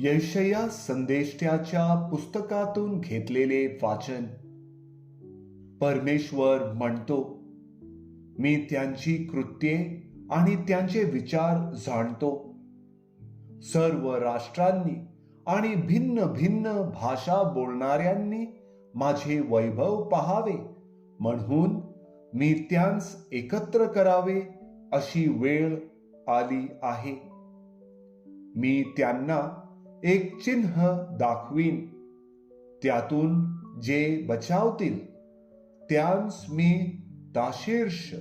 यशया संदेष्ट्याच्या पुस्तकातून घेतलेले वाचन. परमेश्वर म्हणतो मी त्यांची कृत्ये आणि त्यांचे विचार जाणतो. सर्व राष्ट्रांनी आणि भिन्न भिन्न भाषा बोलणाऱ्यांनी माझे वैभव पहावे म्हणून मी त्यांस एकत्र करावे अशी वेळ आली आहे. मी त्यांना एक चिन्ह दाखवीन. त्यातून जे बचावतील त्यांस मी ताशीर्ष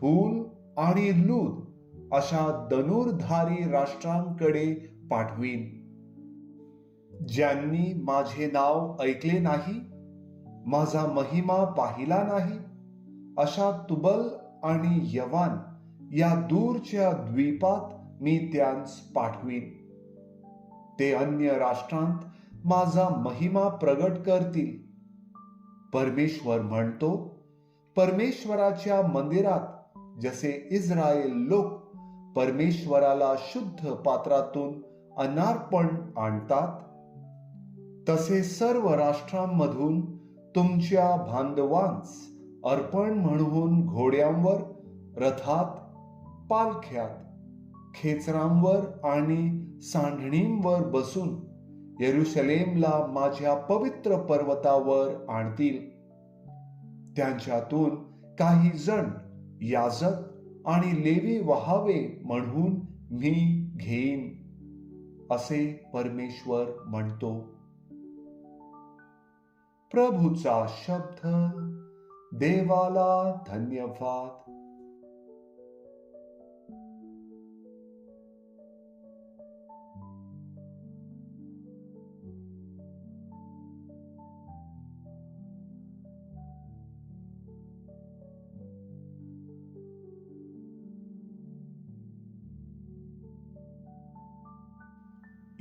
फूल आणि लूद अशा धनुर्धारी राष्ट्रांकडे पाठवीन. ज्यांनी माझे नाव ऐकले नाही माझा महिमा पाहिला नाही अशा तुबल आणि यवान या दूरच्या द्वीपात मी त्यांस पाठवीन. ते अन्य राष्ट्रांत माझा महिमा प्रगट करतील. परमेश्वर म्हणतो परमेश्वराच्या मंदिरात जसे इस्रायल लोक परमेश्वराला शुद्ध पात्रातून अनार्पण आणतात तसे सर्व राष्ट्रांमधून तुमच्या बांधवांस अर्पण म्हणून घोड्यांवर रथात पालख्यात खेचरांवर आणि सांडणींवर बसून येरुशलेमला माझ्या पवित्र पर्वतावर आणतील. त्यांच्यातून काही जण याजक आणि लेवी व्हावे म्हणून मी घेईन असे परमेश्वर म्हणतो. प्रभूचा शब्द देवाला धन्यवाद.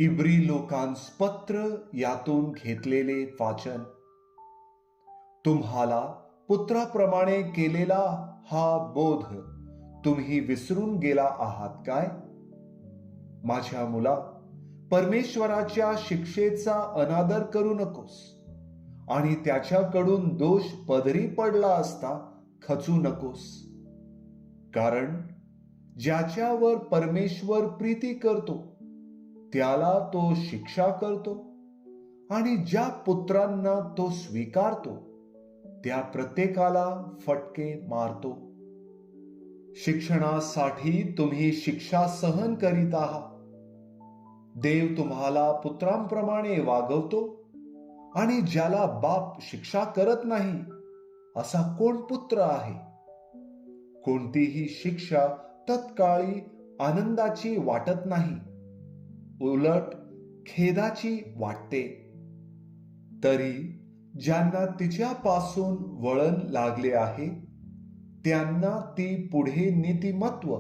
इब्री लोकांस पत्र यातून घेतलेले वाचन. तुम्हाला पुत्राप्रमाणे केलेला हा बोध तुम्ही विसरून गेला आहात काय? माझ्या मुला परमेश्वराच्या शिक्षेचा अनादर करू नकोस आणि त्याच्याकडून दोष पदरी पडला असता खचू नकोस. कारण ज्याच्यावर परमेश्वर प्रीती करतो त्याला तो शिक्षा करतो आणि ज्या पुत्रांना तो स्वीकारतो त्या प्रत्येकाला फटके मारतो. शिक्षणासाठी तुम्ही शिक्षा सहन करीत आहात देव तुम्हाला पुत्रांप्रमाणे वागवतो आणि ज्याला बाप शिक्षा करत नाही असा कोण पुत्र आहे? कोणतीही शिक्षा तत्काळी आनंदाची वाटत नाही. उलट खेदाची वाटते. तरी ज्यांना तिच्यापासून वळण लागले आहे त्यांना ती पुढे नीतिमत्व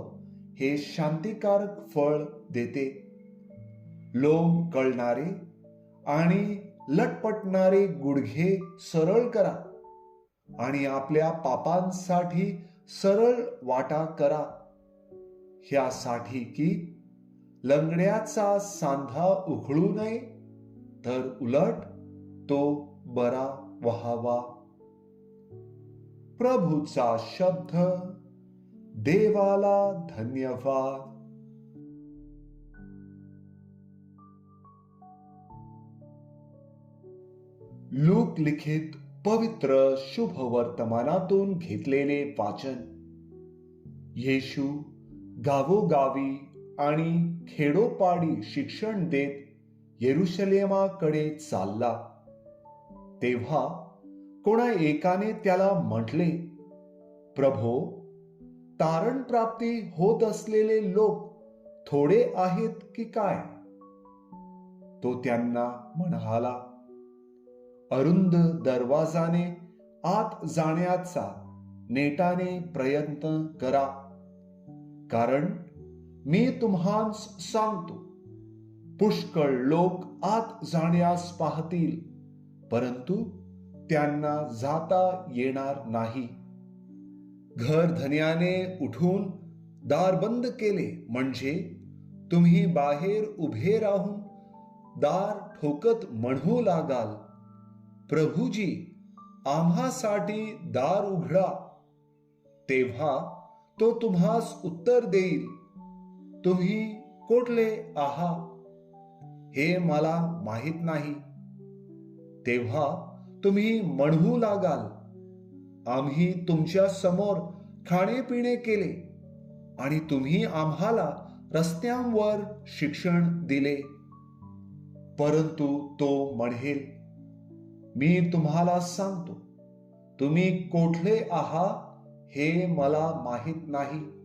हे शांतिकारक फळ देते. लोम कळणारे आणि लटपटणारे गुडघे सरळ करा आणि आपल्या पापांसाठी सरळ वाटा करा. ह्यासाठी की लंगड्याचा सांधा उघळू नये तर उलट तो बरा व्हावा. प्रभूचा शब्द देवाला धन्यवाद. लोक लिखित पवित्र शुभ वर्तमानातून घेतलेले वाचन. येशू गावोगावी आणि खेडोपाडी शिक्षण देत येरुशलेमाकडे चालला. तेव्हा कोणा एकाने त्याला म्हटले प्रभो तारण प्राप्ती होत असलेले लोक थोडे आहेत की काय? तो त्यांना म्हणाला अरुंद दरवाजाने आत जाण्याचा नेटाने प्रयत्न करा. कारण मी तुम्हास सांगतो पुष्कळ लोक आत जाण्यास पाहतील परंतु त्यांना जाता येणार नाही. घर धन्याने उठून दार बंद केले म्हणजे तुम्ही बाहेर उभे राहून दार ठोकत म्हणू लागाल प्रभूजी आम्हासाठी दार उघडा तेव्हा तो तुम्हास उत्तर देईल. तुम्ही कोठले आहा? हे मला माहीत नाही. तेव्हा तुम्ही म्हणू लागाल. आम्ही तुमच्यासमोर खाणेपिणे केले आणि तुम्ही आम्हाला रस्त्यांवर शिक्षण दिले. परंतु तो म्हणेल मी तुम्हाला सांगतो तुम्ही कोठले आहा हे मला माहीत नाही.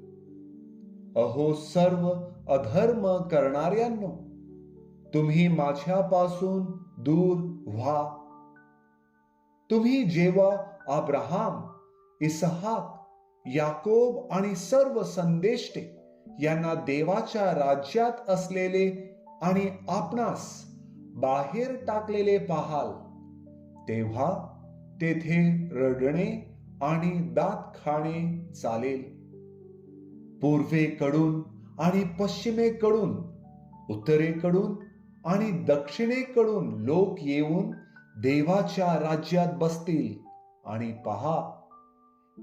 अहो सर्व अधर्म करणाऱ्यांनो तुम्ही माझ्यापासून दूर व्हा. तुम्ही जेव्हा अब्राहाम इसहाक याकोब आणि सर्व संदेष्टे यांना देवाच्या राज्यात असलेले आणि आपणास बाहेर टाकलेले पाहाल तेव्हा तेथे रडणे आणि दात खाणे चालेल. पूर्वेकडून आणि पश्चिमेकडून उत्तरेकडून आणि दक्षिणेकडून लोक येऊन देवाच्या राज्यात बसतील आणि पहा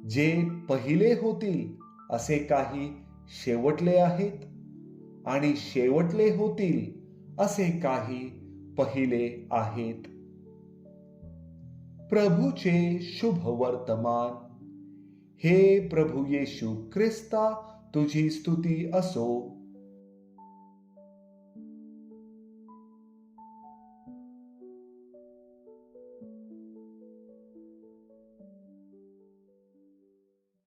जे पहिले होतील असे काही शेवटले आहेत आणि शेवटले होतील असे काही पहिले आहेत. प्रभूचे शुभ वर्तमान. हे प्रभू येशू ख्रिस्ता तुझी स्तुती असो.